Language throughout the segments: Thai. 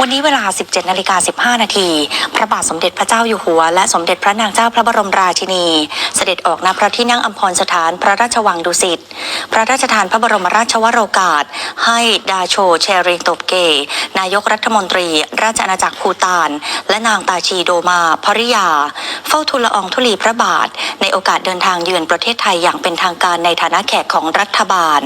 วันนี้เวลา 17นาฬิกา15 นาที พระบาทสมเด็จพระเจ้าอยู่หัว และสมเด็จพระนางเจ้าพระบรมราชินี เสด็จออกณพระที่นั่งอัมพรสถานพระราชวังดุสิต พระราชทานพระบรมราชวโรกาส ให้ดาโชเชริงโตบเก นายกรัฐมนตรี ราชอาณาจักรภูตาน และนางตาชีโดมาภริยา เฝ้าทูลละอองธุลีพระบาท ในโอกาสเดินทางเยือนประเทศไทยอย่างเป็นทางการในฐานะแขกของรัฐบาล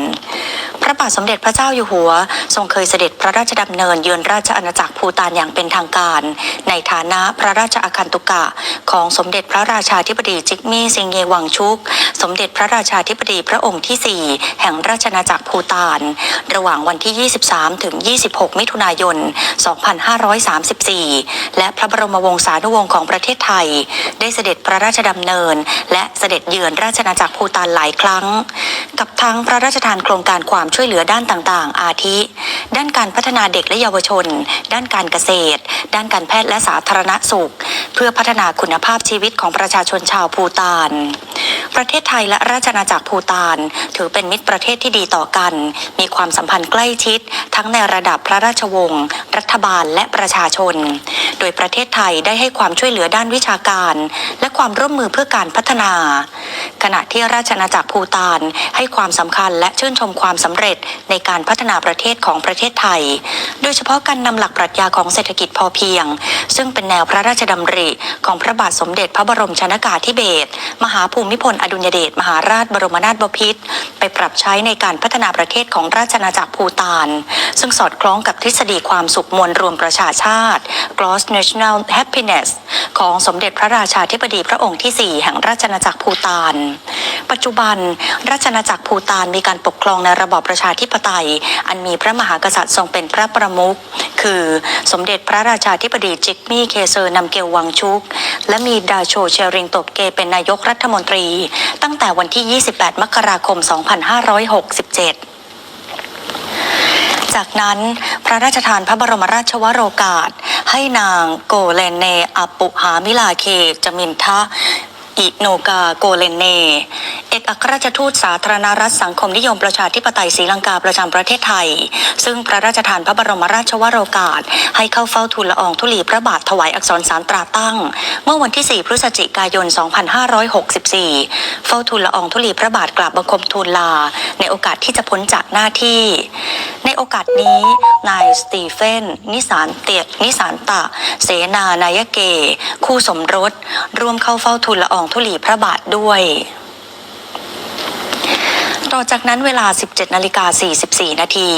ระบาทสมเด็จพระเจ้าอยู่หัว ทรงเคยเสด็จพระราชดำเนินเยือนราชอาณาจักรภูตานอย่างเป็นทางการ ในฐานะพระราชอาคันตุกะ ของสมเด็จพระราชาธิบดีจิกมี่ซิงเยวังชุก สมเด็จพระราชาธิบดีพระองค์ที่ 4 แห่งราชอาณาจักรภูตาน ระหว่างวันที่ 23 ถึง 26 มิถุนายน 2534 และพระบรมวงศานุวงศ์ของประเทศไทย ได้เสด็จพระราชดำเนิน และเสด็จเยือนราชอาณาจักรภูตานหลายครั้ง กับทั้งพระราชทานโครงการความช่วยเหลือด้านต่างๆ อาทิ ด้านการพัฒนาเด็กและเยาวชน ด้านการเกษตร ด้านการแพทย์และสาธารณสุข เพื่อพัฒนาคุณภาพชีวิตของประชาชนชาวภูตานประเทศไทยและราชอาณาจักรภูตาน ถือเป็นมิตรประเทศที่ดีต่อกัน มีความสัมพันธ์ใกล้ชิด ทั้งในระดับพระราชวงศ์รัฐบาลและประชาชน โดยประเทศไทยได้ให้ความช่วยเหลือด้านวิชาการ และความร่วมมือเพื่อการพัฒนา ขณะที่ราชอาณาจักรภูตานให้ความสำคัญและชื่นชมความสำเร็จในการพัฒนาประเทศของประเทศไทย ยเฉพาะการนำหลักปรัชญาของเศรษฐกิจพอเพียง ซึ่งเป็นแนวพระราชดำริ ของพระบาทสมเด็จพระบรมชนากาธิเบศรมหาภูมิพลอดุลยเดชมหาราชบรมนาถบพิตรไปปรับใช้ในการพัฒนาประเทศของราชอาณาจักรภูตาน ซึ่งสอดคล้องกับทฤษฎีความสุขมวลรวมประชาชาติ Gross National Happiness ของสมเด็จพระราชาธิบดีพระองค์ที่ 4 แห่งราชอาจักรภูตาน ปัจจุบัน ราชอาจักรภูตานมีการปกครองในระบอบประชาธิปไตย อันมีพระมหากษัตริย์ทรงเป็นพระประมุข คือสมเด็จพระราชาธิบดีจิกมี่เคเซอร์นำเกลวังชุก และมีดาโชเชริงตบเกเป็นนายกรัฐมนตรี ตั้งแต่วันที่ 28 มกราคม 2567จากนั้นพระราชทานพระบรมราชวโรกาส ให้นางโกเลนเนอปุหามิลาเคจมินทะอิโนกาโกเลนเน อกอัครราชทูตสาธารณรัฐสังคมนิยมประชาธิปไตยศรีลังกาประจำประเทศไทย ซึ่งพระราชทานพระบรมราชวโรกาส ให้เข้าเฝ้าทูลละอองธุลีพระบาทถวายอักษรสารตราตั้ง เมื่อวันที่ 4 พฤศจิกายน 2564 เฝ้าทูลละอองธุลีพระบาทกราบบังคมทูลลา ในโอกาสที่จะพ้นจากหน้าที่ ในโอกาสนี้ นายสตีเฟน นิสานเตียนิสานตะ เสนานายเก คู่สมรส ร่วมเข้าเฝ้าทูลละอองธุลีพระบาทด้วย ต่อจากนั้นเวลา 17นาฬิกา44 นาที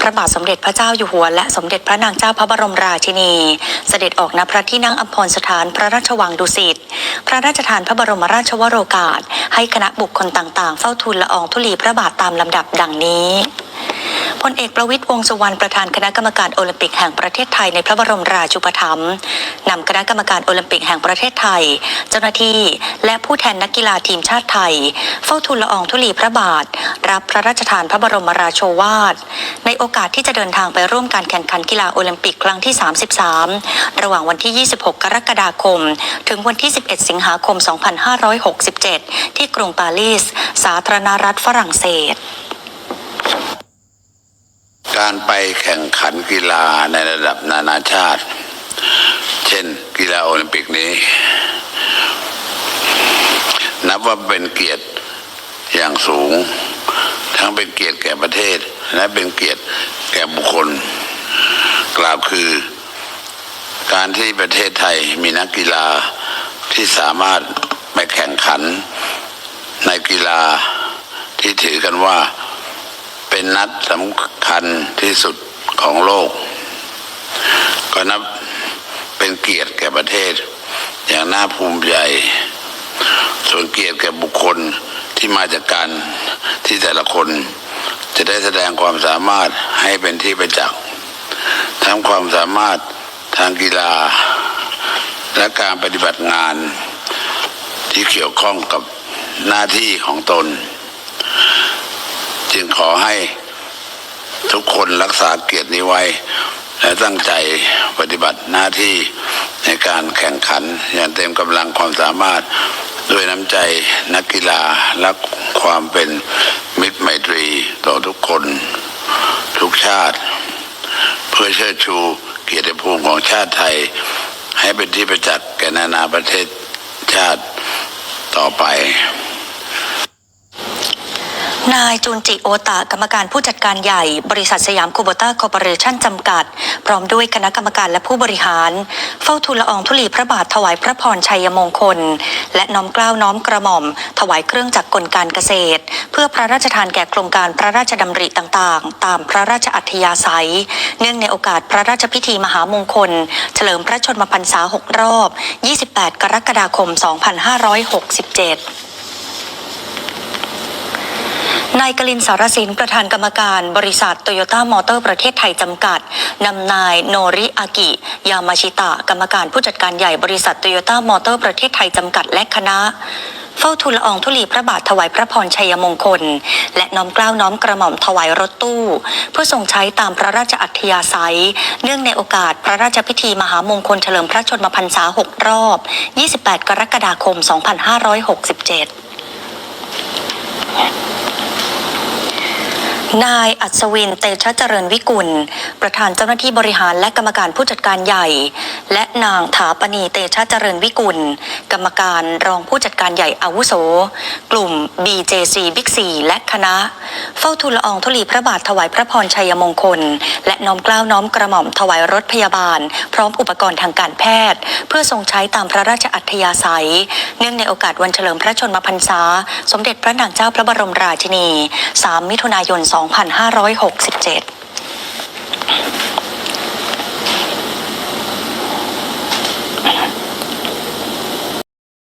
พระบาทสมเด็จพระเจ้าอยู่หัว และสมเด็จพระนางเจ้าพระบรมราชินี เสด็จออกณพระที่นั่งอัมพรสถานพระราชวังดุสิต พระราชทานพระบรมราชวโรกาส ให้คณะบุคคลต่างๆ เฝ้าทูลละอองธุลีพระบาทตามลำดับดังนี้ ลเอกประวิตรวงษ์สุวรรณประธานคณะกรรมการโอลิมปิกแห่งประเทศไทยในพระบรมราชูปถัมภ์นำคณะกรรมการโอลิมปิกแห่งประเทศไทย เจ้าหน้าที่และผู้แทนนักกีฬาทีมชาติไทย เฝ้าทูลละอองธุลีพระบาท รับพระราชทานพระบรมราโชวาท ในโอกาสที่จะเดินทางไปร่วมการแข่งขันกีฬาโอลิมปิกครั้งที่ 33 ระหว่างวันที่ 26 กรกฎาคม ถึงวันที่ 11 สิงหาคม 2567 ที่กรุงปารีส สาธารณรัฐฝรั่งเศส การไปแข่งขันกีฬาในระดับนานาชาติ เช่นกีฬาโอลิมปิกนี้ นับว่าเป็นเกียรติอย่างสูง ทั้งเป็นเกียรติแก่ประเทศ และเป็นเกียรติแก่บุคคล กล่าวคือ การที่ประเทศไทยมีนักกีฬาที่สามารถไปแข่งขันในกีฬาที่ถือกันว่า เป็นนัดสำคัญที่สุดของโลก ก็นับเป็นเกียรติแก่ประเทศ อย่างน่าภูมิใจ ส่วนเกียรติแก่บุคคลที่มาจากการที่แต่ละคนจะได้แสดงความสามารถให้เป็นที่ประจักษ์ทั้งความสามารถทางกีฬา และการปฏิบัติงานที่เกี่ยวข้องกับหน้าที่ของตน จึงขอให้ทุกคนรักษาเกียรตินี้ไว้ และตั้งใจปฏิบัติหน้าที่ในการแข่งขัน อย่างเต็มกำลังความสามารถด้วยน้ำใจนักกีฬาและความเป็นมิตรไมตรีต่อทุกคน ทุกชาติเพื่อพื่อเชิดชูเกียรติภูมิของชาติไทย ให้เป็นที่ประจักษ์แก่นานาประเทศชาติต่อไป นายจุนจิโอตะกรรมการผู้จัดการใหญ่ บริษัทสยามคูโบต้าคอร์ปอเรชั่นจำกัด พร้อมด้วยคณะกรรมการและผู้บริหาร เฝ้าทูลละอองธุลีพระบาทถวายพระพรชัยมงคล และน้อมเกล้าน้อมกระหม่อม ถวายเครื่องจักรกลการเกษตร เพื่อพระราชทานแก่โครงการพระราชดำริต่างๆ ตามพระราชอัธยาศัย เนื่องในโอกาสพระราชพิธีมหามงคล เฉลิมพระชนมพรรษา 6 รอบ 28 กรกฎาคม 2567 นายกลินสารสินประธานกรรมการบริษัทโตโยต้ามอเตอร์ประเทศไทยจำกัด นำนายโนริอากิ ยามาชิตะ กรรมการผู้จัดการใหญ่บริษัทโตโยต้ามอเตอร์ประเทศไทยจำกัดและคณะเฝ้าทูลละอองธุลีพระบาทถวายพระพรชัยมงคล และน้อมเกล้าน้อมกระหม่อมถวายรถตู้ เพื่อทรงใช้ตามพระราชอัธยาศัย เนื่องในโอกาสพระราชพิธีมหามงคลเฉลิมพระชนมพรรษา 6 รอบ 28 กรกฎาคม 2567 นายอัศวินเตชะเจริญวิกุล ประธานเจ้าหน้าที่บริหารและกรรมการผู้จัดการใหญ่ และนางถาปณีเตชะเจริญวิกุล กรรมการรองผู้จัดการใหญ่อาวุโส กลุ่ม BJC Big C และคณะ เฝ้าทูลละอองธุลีพระบาทถวายพระพรชัยมงคล และน้อมเกล้าน้อมกระหม่อมถวายรถพยาบาล พร้อมอุปกรณ์ทางการแพทย์ เพื่อทรงใช้ตามพระราชอัธยาศัย เนื่องในโอกาสวันเฉลิมพระชนมพรรษา สมเด็จพระนางเจ้าพระบรมราชินี 3 มิถุนายน 2567